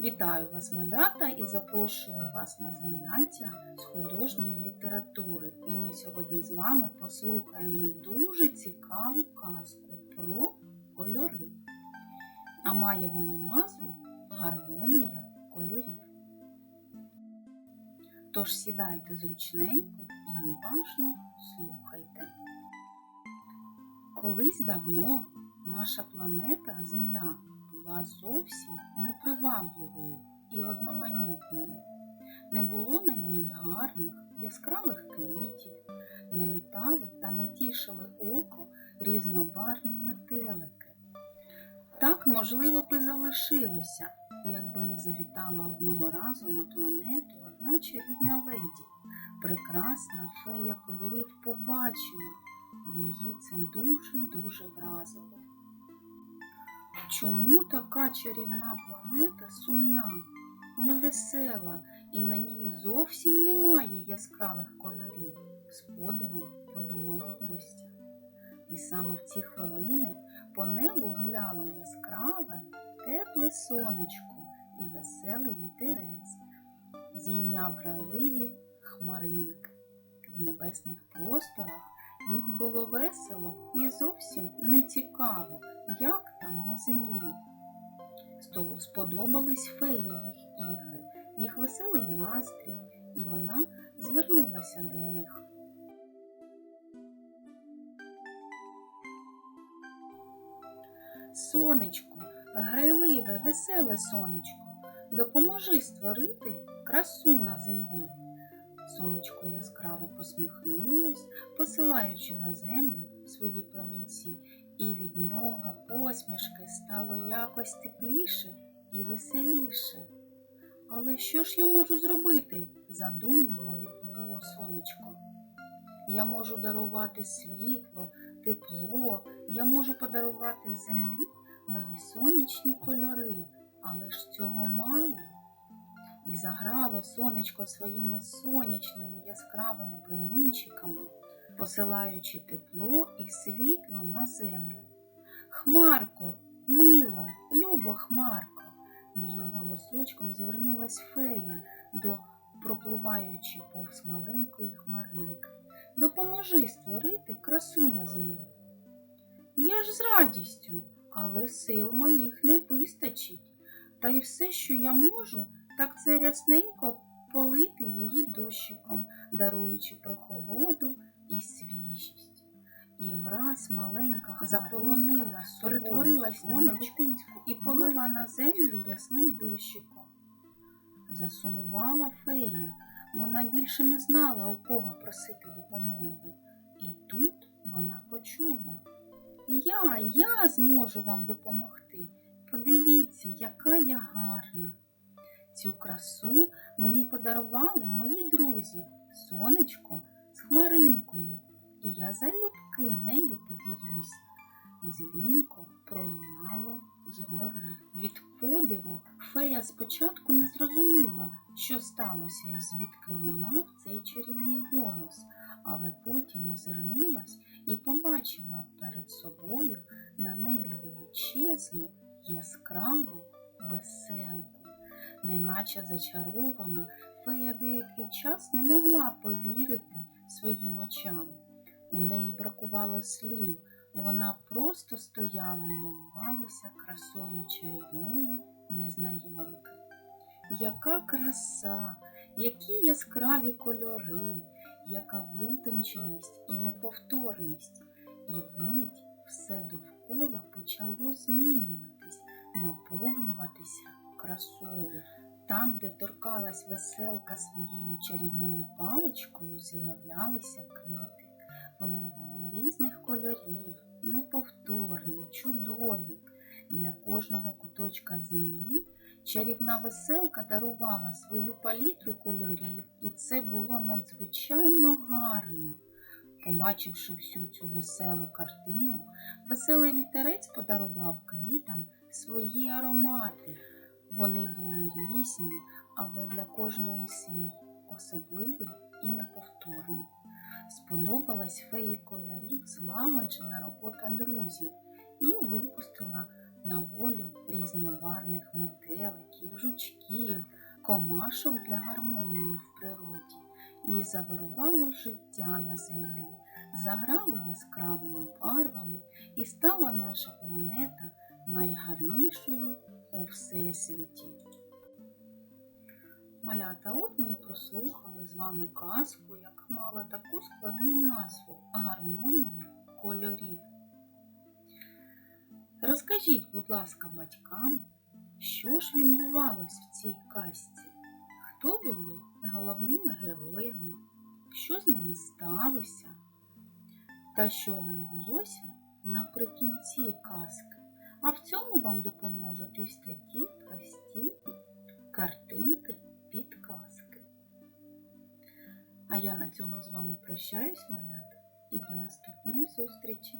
Вітаю вас, малята, і запрошую вас на заняття з художньої літератури. І ми сьогодні з вами послухаємо дуже цікаву казку про кольори. А має вона назву Гармонія кольорів. Тож сідайте зручненько і уважно слухайте. Колись давно наша планета Земля була зовсім непривабливою і одноманітною. Не було на ній гарних яскравих квітів, не літали та не тішили око різнобарвні метелики. Так, можливо, б і залишилося, якби не завітала одного разу на планету одна чарівна леді. Прекрасна фея кольорів побачила. Її це дуже-дуже вразило. Чому така чарівна планета сумна, невесела і на ній зовсім немає яскравих кольорів? з подивом подумала гостя. І саме в ці хвилини по небу гуляло яскраве, тепле сонечко і веселий вітерець, зійняв грайливі хмаринки. В небесних просторах їм було весело і зовсім не цікаво, як там на землі. Столу сподобались феї їх ігри, їх веселий настрій, і вона звернулася до них. Сонечко, грайливе, веселе сонечко, допоможи створити красу на землі. Сонечко яскраво посміхнулось, посилаючи на землю свої промінці, і від нього посмішки стало якось тепліше і веселіше. Але що ж я можу зробити? задумливо відповіло сонечко. Я можу дарувати світло, тепло, я можу подарувати землі мої сонячні кольори, але ж цього мало. І заграло сонечко своїми сонячними яскравими промінчиками, посилаючи тепло і світло на землю. Хмарко, мила, любо Хмарко, ніжним голосочком звернулась фея до пропливаючи повз маленької хмаринки. Допоможи створити красу на землі. Я ж з радістю, але сил моїх не вистачить, та й все, що я можу, так це рясненько полити її дощиком, даруючи прохолоду і свіжість. І враз маленька заполонила, перетворилась на велетенську і полила на землю рясним дощиком. Засумувала фея, вона більше не знала, у кого просити допомогу. І тут вона почула. Я, я зможу вам допомогти. Подивіться, яка я гарна. Цю красу мені подарували мої друзі, сонечко з хмаринкою, і я залюбки нею поділюсь. Дзвінко пролунало згори. Від подиву фея спочатку не зрозуміла, що сталося і звідки лунав цей чарівний голос, але потім озирнулась і побачила перед собою на небі величезну, яскраву веселку. Неначе зачарована, фея деякий час не могла повірити своїм очам. У неї бракувало слів, вона просто стояла і милувалася красою чарівної незнайомки. Яка краса, які яскраві кольори, яка витонченість і неповторність, і вмить все довкола почало змінюватись, наповнюватися красою. Там, де торкалась веселка своєю чарівною паличкою, з'являлися квіти. Вони були різних кольорів, неповторні, чудові. Для кожного куточка землі чарівна веселка дарувала свою палітру кольорів, і це було надзвичайно гарно. Побачивши всю цю веселу картину, веселий вітерець подарував квітам свої аромати. Вони були різні, але для кожної свій особливий і неповторний. Сподобалась феї кольорів злагоджена робота друзів і випустила на волю різнобарних метеликів, жучків, комашок для гармонії в природі, і завирувало життя на землі, заграло яскравими барвами, і стала наша планета найгарнішою у всесвіті. Малята, от ми і прослухали з вами казку, яка мала таку складну назву Гармонія кольорів. Розкажіть, будь ласка, батькам, що ж відбувалось в цій казці? Хто були головними героями? Що з ними сталося? Та що відбулося наприкінці казки? А в цьому вам допоможуть ось такі прості картинки підказки. А я на цьому з вами прощаюсь, малята, і до наступної зустрічі!